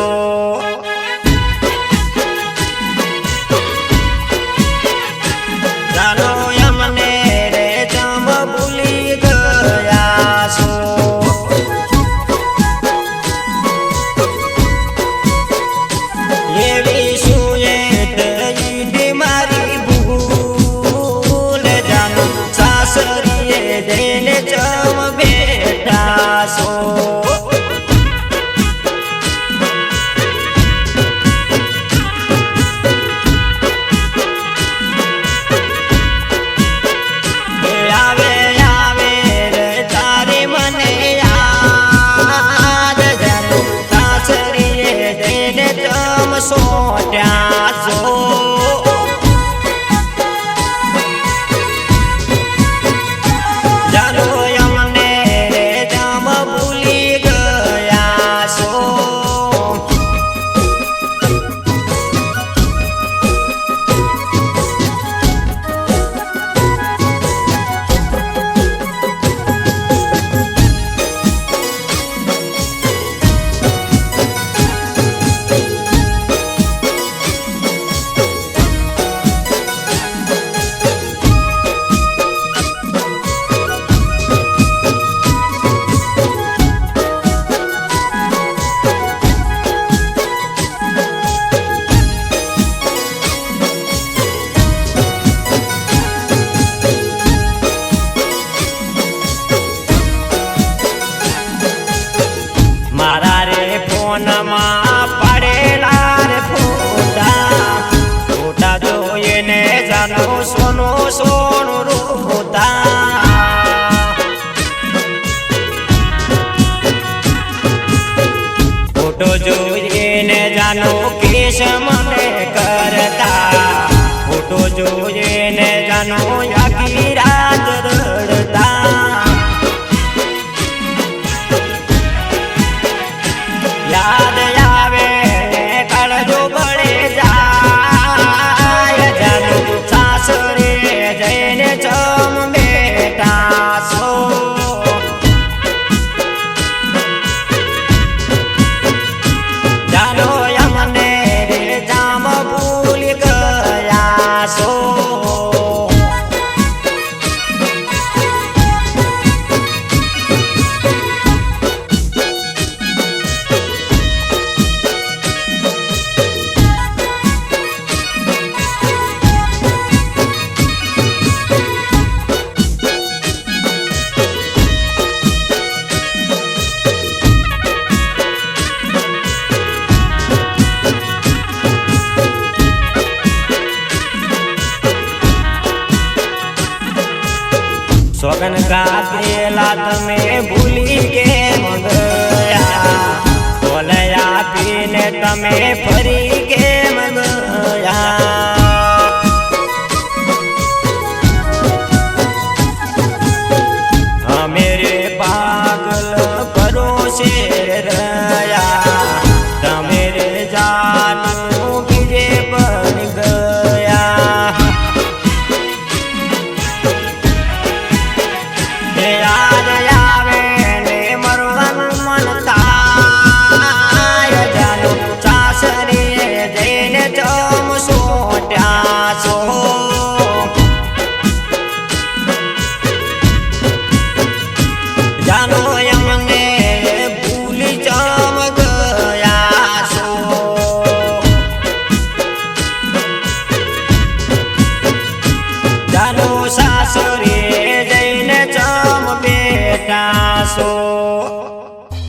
Oh. so damn બીજાનો કેશ મને કરતા. ફોટો જોઈએ ને જાનો યાકી મગન ગાતેલા તમે ભૂલી કે મગયા. બોલયા પીને તમે ફરી